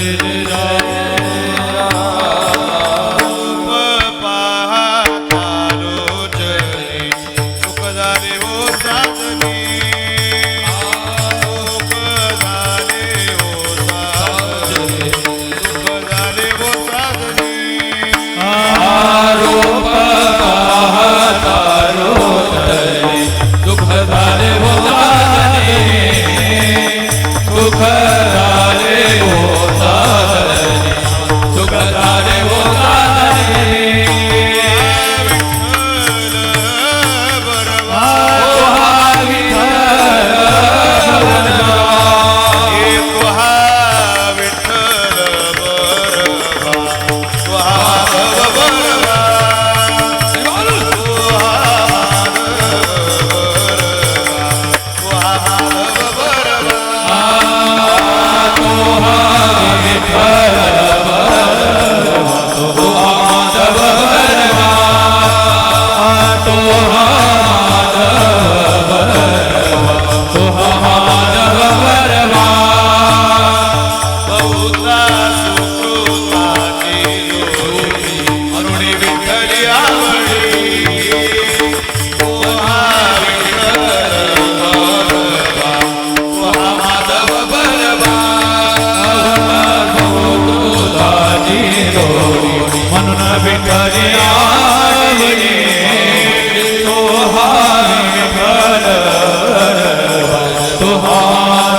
Hare रो मन न बिठारे आवड़े तोहार घर तोहार